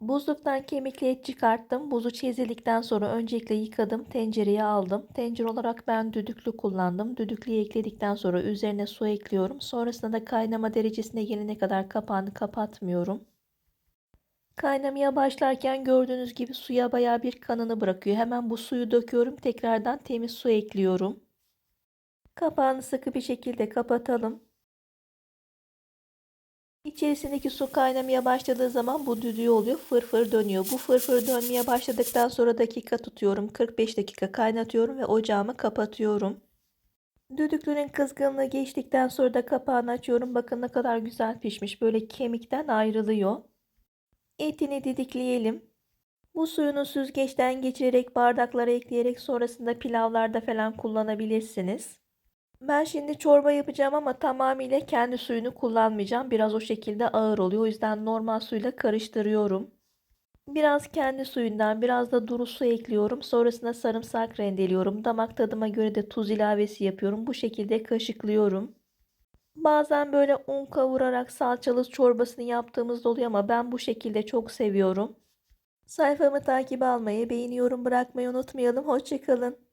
Buzluktan kemikli et çıkarttım. Buzu çizildikten sonra öncelikle yıkadım. Tencereye aldım. Tencere olarak ben düdüklü kullandım. Düdüklüye ekledikten sonra üzerine su ekliyorum. Sonrasında da kaynama derecesine gelene kadar kapağını kapatmıyorum. Kaynamaya başlarken gördüğünüz gibi suya baya bir kanını bırakıyor. Hemen bu suyu döküyorum. Tekrardan temiz su ekliyorum. Kapağını sıkı bir şekilde kapatalım. İçerisindeki su kaynamaya başladığı zaman bu düdüğü oluyor. Fırfır dönüyor. Bu fırfır dönmeye başladıktan sonra dakika tutuyorum. 45 dakika kaynatıyorum ve ocağımı kapatıyorum. Düdüklünün kızgınlığı geçtikten sonra da kapağını açıyorum. Bakın ne kadar güzel pişmiş. Böyle kemikten ayrılıyor. Etini didikleyelim. Bu suyunu süzgeçten geçirerek bardaklara ekleyerek sonrasında pilavlarda falan kullanabilirsiniz. Ben şimdi çorba yapacağım ama tamamıyla kendi suyunu kullanmayacağım. Biraz o şekilde ağır oluyor. O yüzden normal suyla karıştırıyorum. Biraz kendi suyundan, biraz da duru su ekliyorum. Sonrasında sarımsak rendeliyorum. Damak tadıma göre de tuz ilavesi yapıyorum. Bu şekilde kaşıklıyorum. Bazen böyle un kavurarak salçalı çorbasını yaptığımız oluyor ama ben bu şekilde çok seviyorum. Sayfamı takip almayı, beğeni yorum bırakmayı unutmayalım. Hoşçakalın.